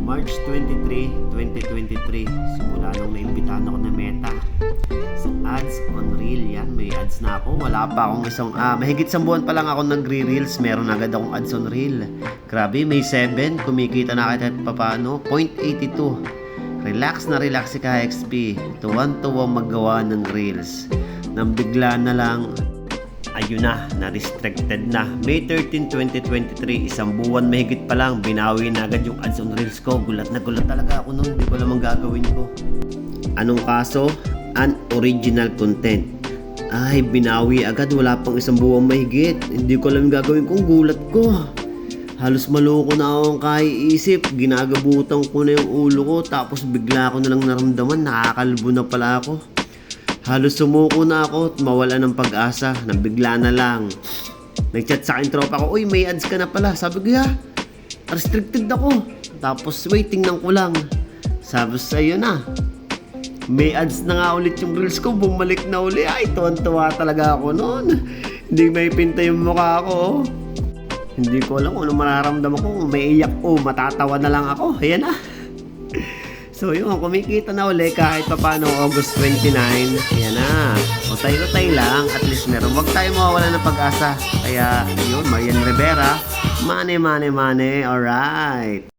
March 23, 2023. Simula nung naimbitahan ako na Meta. Sa ads on reel yan. May ads na ako. Wala pa akong isang, ah, mahigit sa buwan pa lang ako nagre-reels. Meron agad akong ads on reel. Grabe, may 7. Kumikita na kahit papano. 0.82. Relax na relax si KXP. Tuwan-tuwang maggawa ng reels. Nang bigla na lang, ayun na, na-restricted na. May 13, 2023, isang buwan mahigit pa lang, binawi na agad yung ads on reels ko. Gulat na gulat talaga ako noon, hindi ko alam ang gagawin ko. Anong kaso? Unoriginal content. Ay, binawi agad, wala pang isang buwang mahigit. Hindi ko alam yung gagawin kong gulat ko. Halos maloko na akong kaiisip, ginagabutan ko na yung ulo ko, tapos bigla ko na lang naramdaman, nakakalbo na pala ako. Halos sumuko na ako at mawala ng pag-asa, nabigla na lang. Nag-chat sa akin tropa ko, uy may ads ka na pala. Sabi ko, ya, restricted ako. Tapos waiting ng kulang. Sabi sa iyo na, may ads na nga ulit yung reels ko, bumalik na uli. Ay, tuwan-tuwa talaga ako noon. Hindi may pinta yung mukha ko. oh. Hindi ko alam kung ano mararamdaman ko. Kung may iyak o matatawa na lang ako. Ayan na. So yun, kumikita na uli kahit pa paano August 29. Ayan na. Utay-utay lang. At least meron. Huwag tayo mawawala ng pag-asa. Kaya yun, Marian Rivera. Money, money, money. Alright.